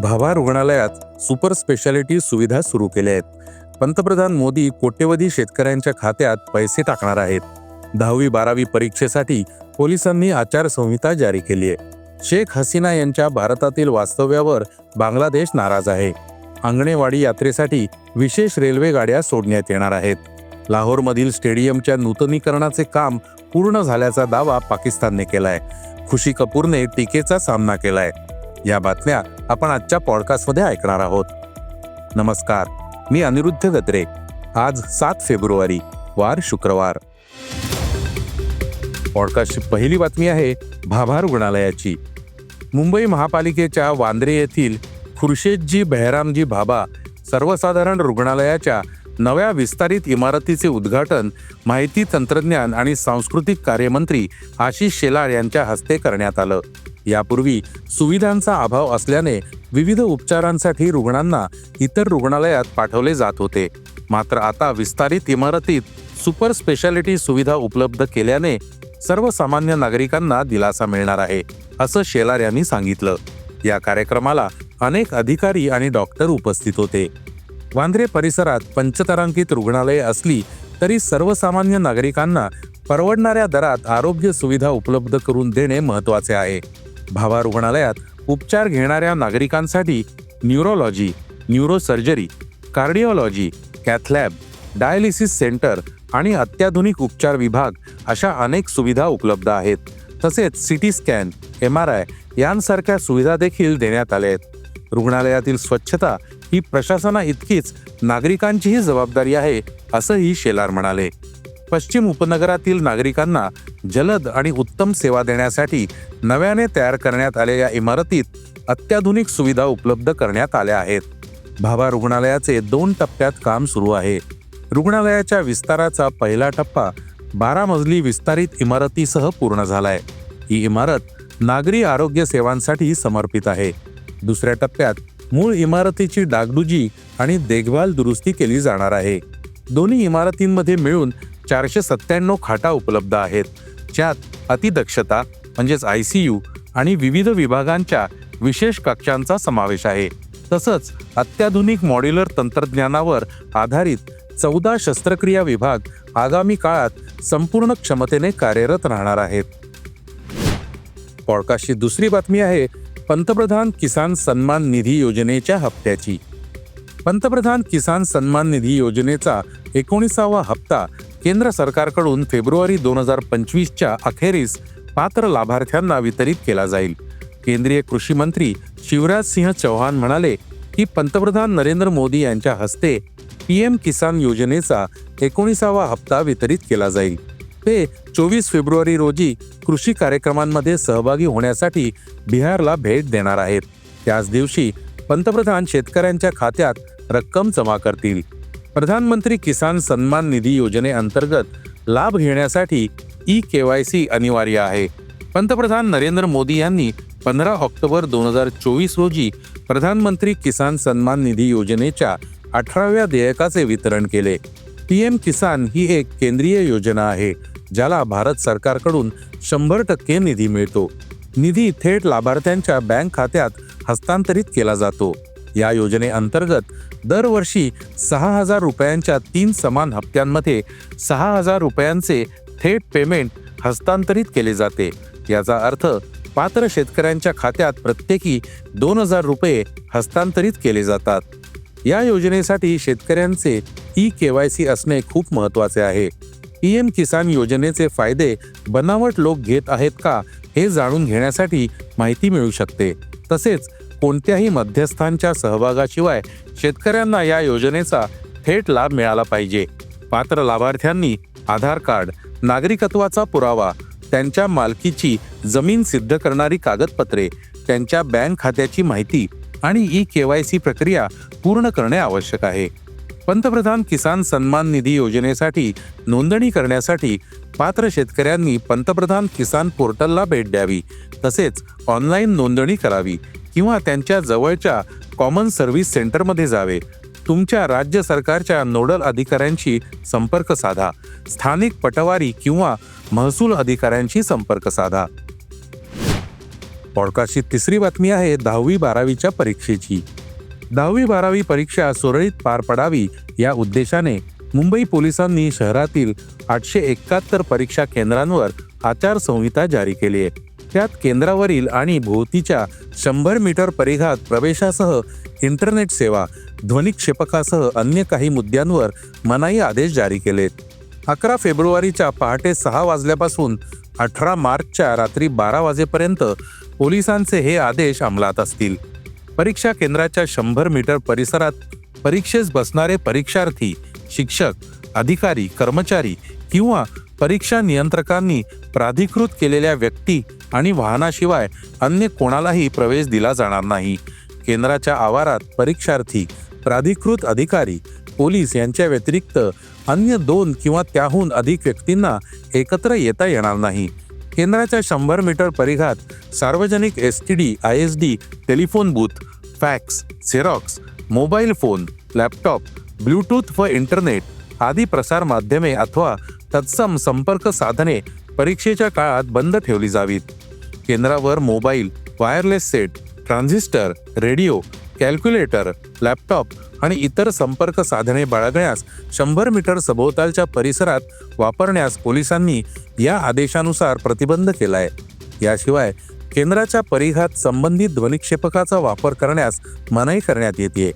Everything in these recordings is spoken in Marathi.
भाभा रुग्णालयात सुपर स्पेशालिटी सुविधा सुरू केल्या आहेत. पंतप्रधान मोदी कोट्यवधी शेतकऱ्यांच्या खात्यात पैसे टाकणार आहेत. दहावी बारावी परीक्षेसाठी पोलिसांनी आचारसंहिता जारी केली आहे. शेख हसीना यांच्या भारतातील वास्तव्यावर बांगलादेश नाराज आहे. अंगणेवाडी यात्रेसाठी विशेष रेल्वे गाड्या सोडण्यात येणार आहेत. लाहोरमधील स्टेडियमच्या नूतनीकरणाचे काम पूर्ण झाल्याचा दावा पाकिस्तानने केलाय. खुशी कपूरने टीकेचा सामना केलाय. या बातम्या आपण आजच्या पॉडकास्टमध्ये ऐकणार आहोत. नमस्कार मी अनिरुद्ध गत्रे आज सात फेब्रुवारी वार शुक्रवार. पॉडकास्टची पहिली बातमी आहे भाभा रुग्णालयाची. मुंबई महापालिकेच्या वांद्रे येथील खुर्शेदजी बहरामजी भाभा सर्वसाधारण रुग्णालयाच्या नव्या विस्तारित इमारतीचे उद्घाटन माहिती तंत्रज्ञान आणि सांस्कृतिक कार्यमंत्री आशिष शेलार यांच्या हस्ते करण्यात आलं. यापूर्वी सुविधांचा अभाव असल्याने विविध उपचारांसाठी रुग्णांना इतर रुग्णालयात पाठवले जात होते. मात्र आता विस्तारित इमारतीत सुपर स्पेशालिटी सुविधा उपलब्ध केल्याने सर्वसामान्य नागरिकांना दिलासा मिळणार आहे असं शेलार यांनी सांगितलं. या कार्यक्रमाला अनेक अधिकारी आणि डॉक्टर उपस्थित होते. वांद्रे परिसरात पंचतारांकित रुग्णालये असली तरी सर्वसामान्य नागरिकांना परवडणाऱ्या दरात आरोग्य सुविधा उपलब्ध करून देणे महत्त्वाचे आहे. भावा रुग्णालयात उपचार घेणाऱ्या नागरिकांसाठी neurology neurosurgery cardiology cath lab dialysis centre आणि अत्याधुनिक उपचार विभाग अशा अनेक सुविधा उपलब्ध आहेत. तसेच CT scan M R I यांसारख्या सुविधा देखील देण्यात आल्या आहेत. रुग्णालयातील स्वच्छता ही प्रशासना इतकीच नागरिकांचीही जबाबदारी आहे असंही शेलार म्हणाले. पश्चिम उपनगरातील नागरिकांना जलद आणि उत्तम सेवा देण्यासाठी नव्याने तयार करण्यात आलेल्या इमारतीत अत्याधुनिक सुविधा उपलब्ध करण्यात आल्या आहेत. भाभा रुग्णालयाचे दोन टप्प्यात काम सुरू आहे. रुग्णालयाच्या विस्ताराचा पहिला टप्पा बारा मजली विस्तारित इमारतीसह पूर्ण झालाय. ही इमारत नागरी आरोग्य सेवांसाठी समर्पित आहे. दुसऱ्या टप्प्यात मूळ इमारतीची डागडुजी आणि देखभाल दुरुस्ती केली जाणार आहे. दोन्ही इमारतींमध्ये मिळून चारशे सत्त्याण्णव खाटा उपलब्ध आहेत. ज्यात अतिदक्षता म्हणजेच आय सी यू आणि विविध विभागांच्या विशेष कक्षांचा समावेश आहे. तसंच अत्याधुनिक मॉड्युलर तंत्रज्ञानावर आधारित चौदा शस्त्रक्रिया विभाग आगामी काळात संपूर्ण क्षमतेने कार्यरत राहणार आहेत. पॉडकास्टची दुसरी बातमी आहे पंतप्रधान किसान सन्मान निधी योजनेच्या हप्त्याची. पंतप्रधान किसान सन्मान निधी योजनेचा एकोणीसावा हप्ता केंद्र सरकारकडून फेब्रुवारी दोन हजार पंचवीसच्या अखेरीस पात्र लाभार्थ्यांना वितरित केला जाईल. केंद्रीय कृषी मंत्री शिवराज सिंह चौहान म्हणाले की पंतप्रधान नरेंद्र मोदी यांच्या हस्ते पीएम किसान योजनेचा एकोणीसावा हप्ता वितरित केला जाईल. ते चोवीस फेब्रुवारी रोजी कृषी कार्यक्रमांमध्ये सहभागी होण्यासाठी बिहारला भेट देणार आहेत. त्याच दिवशी पंतप्रधान शेतकऱ्यांच्या खात्यात रक्कम जमा करतील. प्रधानमंत्री किसान सन्मान निधी योजनेअंतर्गत लाभ घेण्यासाठी ई के वाय सी अनिवार्य आहे. पंतप्रधान नरेंद्र मोदी यांनी पंधरा ऑक्टोबर दोन हजार चोवीस रोजी प्रधानमंत्री किसान सन्मान निधी योजनेच्या अठराव्या देयकाचे वितरण केले. पीएम किसान ही एक केंद्रीय योजना आहे. ज्याला भारत सरकारकडून शंभर टक्के निधी मिळतो. निधी थेट लाभार्थ्यांच्या बँक खात्यात हस्तांतरित केला जातो. या योजनेअंतर्गत दरवर्षी सहा हजार रुपयांच्या तीन समान हप्त्यांमध्ये सहा हजार रुपयांचे थेट पेमेंट हस्तांतरित केले जाते. याचा अर्थ पात्र शेतकऱ्यांच्या खात्यात प्रत्येकी दोन हजार रुपये हस्तांतरित केले जातात. या योजनेसाठी शेतकऱ्यांचे ई के वाय सी असणे खूप महत्त्वाचे आहे. पीएम किसान योजनेचे फायदे बनावट लोक घेत आहेत का हे जाणून घेण्यासाठी माहिती मिळू शकते. तसेच कोणत्याही मध्यस्थांच्या सहभागाशिवाय शेतकऱ्यांना या योजनेचा थेट लाभ मिळाला पाहिजे. पात्र लाभार्थ्यांनी आधार कार्ड नागरिकत्वाचा पुरावा त्यांच्या मालकीची जमीन सिद्ध करणारी कागदपत्रे त्यांच्या बँक खात्याची माहिती आणि ई केवायसी प्रक्रिया पूर्ण करणे आवश्यक आहे. पंतप्रधान किसान सन्मान निधी योजनेसाठी नोंदणी करण्यासाठी पात्र शेतकऱ्यांनी पंतप्रधान किसान पोर्टलला भेट द्यावी. तसेच ऑनलाईन नोंदणी करावी किंवा त्यांच्या जवळच्या कॉमन सर्व्हिस सेंटरमध्ये जावे. तुमच्या राज्य सरकारच्या नोडल अधिकाऱ्यांशी संपर्क साधा. स्थानिक पटवारी किंवा महसूल अधिकाऱ्यांशी संपर्क साधा. पॉडकास्टची तिसरी बातमी आहे दहावी बारावीच्या परीक्षेची. दहावी बारावी परीक्षा सुरळीत पार पडावी या उद्देशाने मुंबई पोलिसांनी शहरातील आठशे एकाहत्तर परीक्षा केंद्रांवर आचारसंहिता जारी केली आहे. त्यात केंद्रावरील आणि भोवतीच्या शंभर मीटर परिघात प्रवेशासह इंटरनेट सेवा ध्वनिक्षेपकासह अन्य काही मुद्द्यांवर मनाई आदेश जारी केलेत अकरा फेब्रुवारीच्या पहाटे सहा वाजल्यापासून अठरा मार्चच्या रात्री बारा वाजेपर्यंत पोलिसांचे हे आदेश अंमलात असतील. परीक्षा केंद्राच्या शंभर मीटर परिसरात परीक्षेस बसणारे परीक्षार्थी शिक्षक अधिकारी कर्मचारी किंवा परीक्षा नियंत्रकांनी प्राधिकृत केलेल्या व्यक्ती आणि वाहनाशिवाय अन्य कोणालाही प्रवेश दिला जाणार नाही. केंद्राच्या आवारात परीक्षार्थी प्राधिकृत अधिकारी पोलीस यांच्या व्यतिरिक्त अन्य दोन किंवा त्याहून अधिक व्यक्तींना एकत्र येता येणार नाही. केंद्राच्या शंभर मीटर परिघात सार्वजनिक S T D I S D telephone booth fax xerox mobile phone laptop bluetooth व इंटरनेट आदी प्रसार माध्यमे अथवा तत्सम संपर्क साधने परीक्षेच्या काळात बंद ठेवली जावीत. केंद्रावर mobile wireless set transistor radio calculator laptop आणि इतर संपर्क साधने बाळगण्यास शंभर मीटर सभोवतालच्या परिसरात वापरण्यास पोलिसांनी या आदेशानुसार प्रतिबंध केलाय. याशिवाय केंद्राच्या परिघात संबंधित ध्वनिक्षेपकाचा वापर करण्यास मनाई करण्यात येते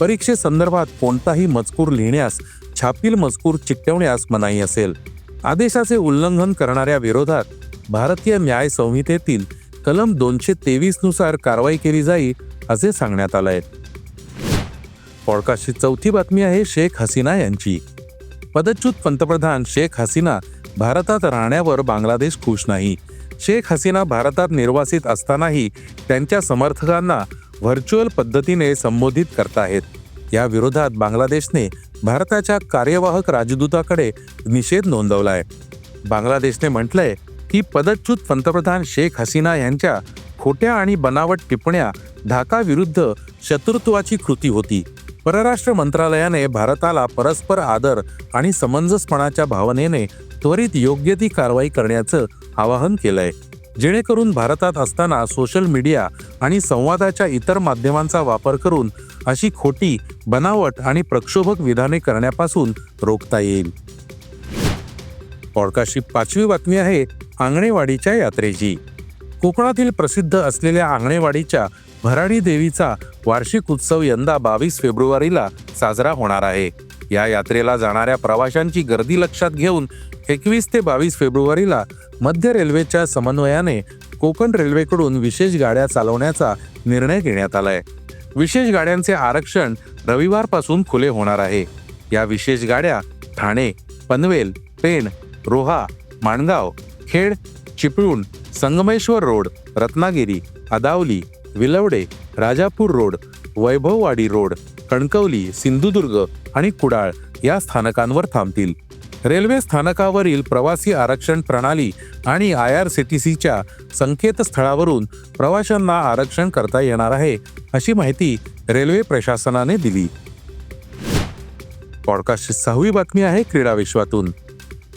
परीक्षेसंदर्भात कोणताही मजकूर लिहिण्यास छापील मजकूर चिकटवण्यास मनाई असेल. आदेशाचे उल्लंघन करणाऱ्या विरोधात भारतीय न्याय संहितेतील कलम दोनशे तेवीसनुसार कारवाई केली जाईल असे सांगण्यात आलंय. पॉडकास्टची चौथी बातमी आहे शेख हसीना यांची. पदच्युत पंतप्रधान शेख हसीना भारतात राहण्यावर बांगलादेश खुश नाही. शेख हसीना भारतात निर्वासित असतानाही त्यांच्या समर्थकांना व्हर्च्युअल पद्धतीने संबोधित करताहेत. या विरोधात बांगलादेशने भारताच्या कार्यवाहक राजदूताकडे निषेध नोंदवलाय. बांगलादेशने म्हटलंय की पदच्युत पंतप्रधान शेख हसीना यांच्या खोट्या आणि बनावट टिप्पण्या ढाका विरुद्ध शत्रुत्वाची कृती होती. परराष्ट्र मंत्रालयाने भारताला परस्पर आदर आणि समंजसपणाच्या भावनेने त्वरित योग्य ती कारवाई करण्याचं आवाहन केलंय. जेणेकरून भारतात असताना सोशल मीडिया आणि संवादाच्या इतर माध्यमांचा वापर करून अशी खोटी बनावट आणि प्रक्षोभक विधाने करण्यापासून रोखता येईल. पॉडकास्टची पाचवी बातमी आहे आंगणेवाडीच्या यात्रेची. कोकणातील प्रसिद्ध असलेल्या आंगणेवाडीच्या भराडी देवीचा वार्षिक उत्सव यंदा बावीस फेब्रुवारीला साजरा होणार आहे. या यात्रेला जाणाऱ्या प्रवाशांची गर्दी लक्षात घेऊन एकवीस ते बावीस फेब्रुवारीला मध्य रेल्वेच्या समन्वयाने कोकण रेल्वेकडून विशेष गाड्या चालवण्याचा निर्णय घेण्यात आलाय. विशेष गाड्यांचे आरक्षण रविवारपासून खुले होणार आहे. या विशेष गाड्या Thane Panvel Pen Roha Mangaon Khed Chiplun Sangameshwar road Ratnagiri Adavali Vilavade Rajapur road Vaibhavwadi road Kankavli Sindhudurg आणि कुडाळ या स्थानकांवर थांबतील. रेल्वे स्थानकावरील प्रवासी आरक्षण प्रणाली आणि आय आर सी टी सीच्या संकेतस्थळावरून प्रवाशांना आरक्षण करता येणार आहे अशी माहिती रेल्वे प्रशासनाने दिली. पॉडकास्टची सहावी बातमी आहे क्रीडा विश्वातून.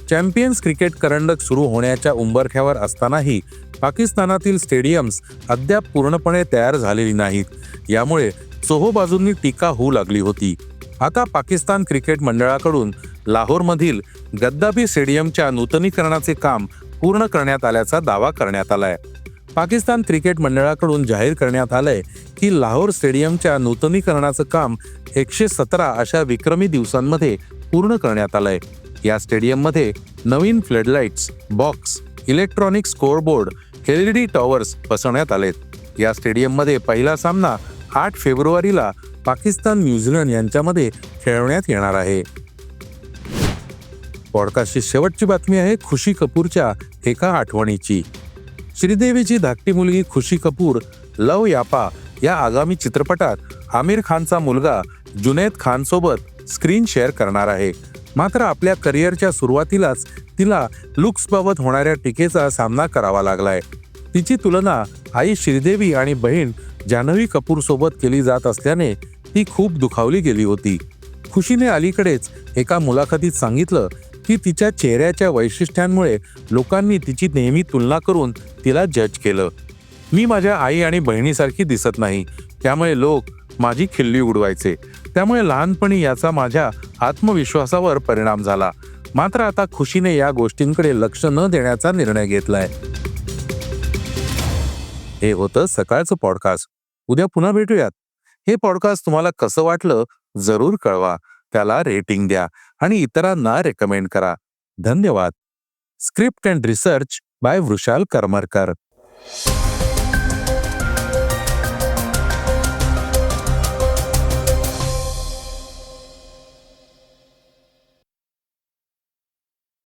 चॅम्पियन्स क्रिकेट करंडक सुरू होण्याच्या उंबरख्यावर असतानाही पाकिस्तानातील स्टेडियम्स अद्याप पूर्णपणे तयार झालेली नाहीत. यामुळे चोहोबाजूंनी टीका होऊ लागली होती. आता पाकिस्तान क्रिकेट मंडळाकडून लाहोरमधील गद्दाबी स्टेडियमच्या नूतनीकरणाचे काम पूर्ण करण्यात आल्याचा दावा करण्यात आलाय. पाकिस्तान क्रिकेट मंडळाकडून जाहीर करण्यात आलंय की लाहोर स्टेडियमच्या नूतनीकरणाचं काम एकशे सतरा अशा विक्रमी दिवसांमध्ये पूर्ण करण्यात आलंय. या स्टेडियममध्ये नवीन floodlights box electronic scoreboard L E D towers बसवण्यात आलेत. या स्टेडियममध्ये पहिला सामना आठ फेब्रुवारीला पाकिस्तान न्यूझीलंड यांच्यामध्ये खेळवण्यात येणार आहे. पॉडकास्टची शेवटची बातमी आहे खुशी कपूरच्या एका आठवणीची. श्रीदेवीची धाकटी मुलगी खुशी कपूर लव यापा या आगामी चित्रपटात आमिर खानचा मुलगा जुनेद खानसोबत स्क्रीन शेअर करणार आहे. मात्र आपल्या करिअरच्या सुरुवातीलाच तिला लुक्सबाबत होणाऱ्या टीकेचा सामना करावा लागलाय. तिची तुलना आई श्रीदेवी आणि बहीण जान्हवी कपूर सोबत केली जात असल्याने ती खूप दुखावली गेली होती. खुशीने अलीकडेच एका मुलाखतीत सांगितलं की तिच्या चेहऱ्याच्या वैशिष्ट्यांमुळे लोकांनी तिची नेहमी तुलना करून तिला जज केलं. मी माझ्या आई आणि बहिणीसारखी दिसत नाही. त्यामुळे लोक माझी खिल्ली उडवायचे. त्यामुळे लहानपणी याचा माझ्या आत्मविश्वासावर परिणाम झाला. मात्र आता खुशीने या गोष्टींकडे लक्ष न देण्याचा निर्णय घेतलाय. हे होतं सकाळचं पॉडकास्ट उद्या पुन्हा भेटूयात. हे पॉडकास्ट तुम्हाला कसं वाटलं जरूर कळवा. त्याला रेटिंग द्या आणि इतरांना रेकमेंड करा. धन्यवाद. Script and research by Vrushal Karmarkar